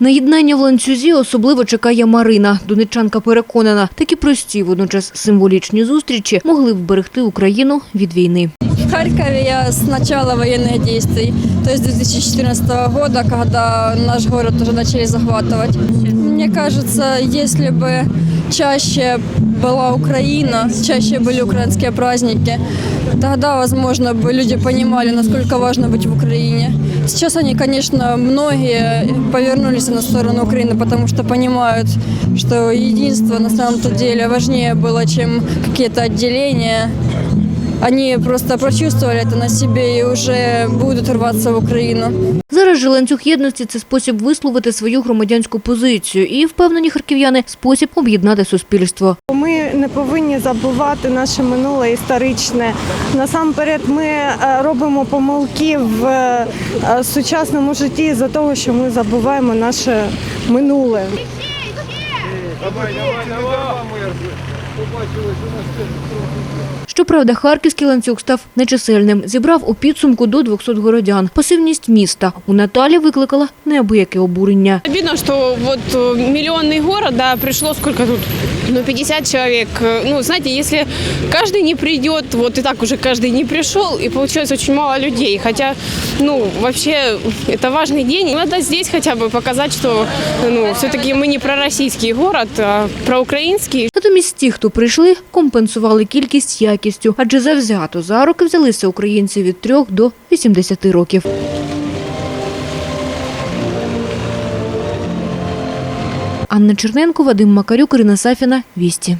На єднання в ланцюзі особливо чекає Марина. Донечанка переконана, такі прості, водночас символічні зустрічі могли б вберегти Україну від війни. В Харькове я с начала военных действий, то есть 2014 года, когда наш город уже начали захватывать. Мне кажется, если бы чаще была Украина, чаще были украинские праздники, тогда, возможно, бы люди понимали, насколько важно быть в Украине. Сейчас они, конечно, многие повернулись на сторону Украины, потому что понимают, что единство на самом-то деле важнее было, чем какие-то отделения. Они просто прочувствовали это на себе и уже будут рваться в Украину. Зараз же ланцюг єдності це спосіб висловити свою громадянську позицію і, впевнені харків'яни, спосіб об'єднати суспільство. Ми не повинні забувати наше минуле історичне. Насамперед, ми е, робимо помилки в е, сучасному житті за того, що ми забуваємо наше минуле. Щоправда, харківський ланцюг став нечисельним. Зібрав у підсумку до 200 городян. Пасивність міста у Наталі викликала неабияке обурення. Обидно, что вот э, миллионный город, да, пришло сколько тут? Ну, 50 человек. Э, Ну, знаете, если каждый не придет, вот и так уже каждый не пришел, и получается очень мало людей. Хотя, ну, вообще, это важный день. Надо здесь хотя бы показать, что, ну, все-таки мы не пророссийский город, а проукраинский. Натомість ті, хто прийшли, компенсували кількість якістю, адже завзято за руки взялися українці від 3 до 80 років. Анна Черненко, Вадим Макарюк, Ірина Сафіна, Вісті.